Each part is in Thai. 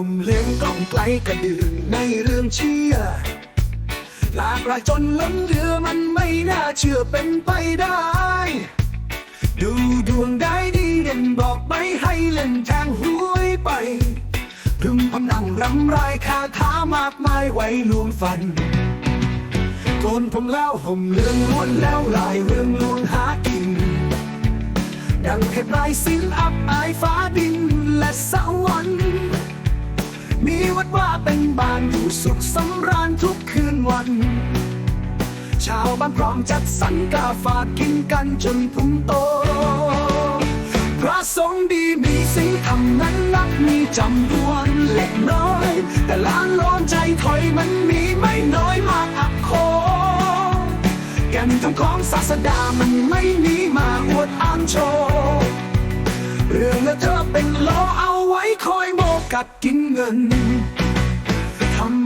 ผมเลี้ยงกองไกลกระดือในเรื่องเชื่อหลากหลายจนล้นเหลือมันไม่น่าเชื่อเป็นไปได้ ดูดวงได้ดีเด่นบอกไม่ให้เล่นแทงหวยไปพึมพำนังรำไรคาถามากมายไว้ลวงฟันโกนผมแล้วผมเรื่องล้วนแล้วลายเรื่องลวงหากิน ดังเพชรลายศิลป์อับอายฟ้าดินและสวรรค์ เป็นบ้านอยู่สุขสำราญทุกคืนวัน ชาวบ้านพร้อมจัดสรรกาฝากกินกันจนพุงโต พระสงฆ์ดีมีสิ่งทำนั้นนักมีจำนวนเล็กน้อย แต่ล้านล้นใจถอยมันมีไม่น้อยมากอักโคแก่นทั้งของศาสดามันไม่มีมาอวดอ้างโชว์เรื่องและเธอเป็นล้อเอาไว้คอยโมกัดกินเงิน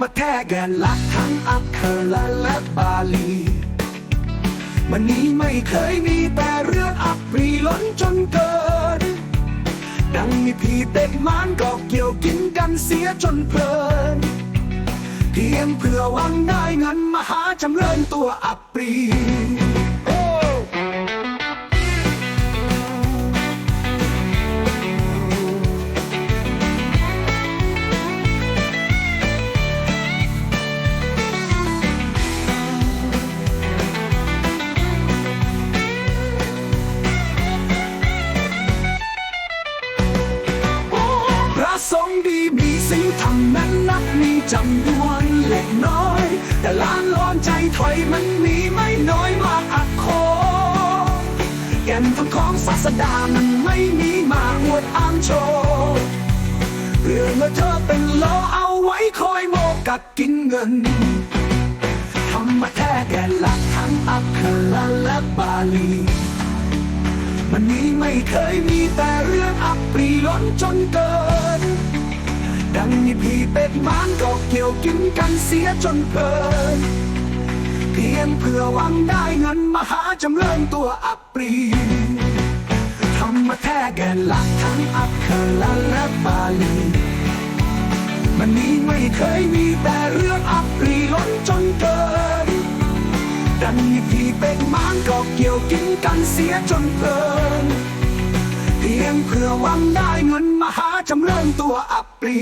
มาแท้แก่หลักทั้งอักขระและบาลี มันนี้ไม่เคยมีแต่เรื่องอับปรีล้นจนเกิน ดังมีพี่เต็กมานก็เกี่ยวกินกันเสียจนเพลินเพียงเพื่อหวังได้เงินมหาจำเริญตัวอับปรี สิ่งทำนั้นนักมีจำนวนเล็กน้อย แต่ล้านล้อนใจถอยมันมีไม่น้อยมากอักโคแก่นทั้งของศาสดามันไม่มีมาอวดอ้างโชว์เรื่องและเธอเป็นล้อเอาไว้คอยโมกัดกินเงินธรรมแท้แก่หลักทั้งอักขระและบาลีมันนี้ไม่เคยมีแต่เรื่องอับปรีล้นจนเกิน ดังมีพี่เป็ดมานก็เกี่ยวกินกันเสียจนเพลินเพียงเพื่อหวังได้เงินมหาจำเริญตัวอับปรีธรรมแท้แก่หลักทั้งอักขระและบาลีมันนี้ไม่เคยมีแต่เรื่องอับปรีล้นจนเกินดันมีพี่เป็นหมานก็เกี่ยวกินกันเสียจนเพลินเพียงเพื่อหวังได้ จำเริญตัวอับปรี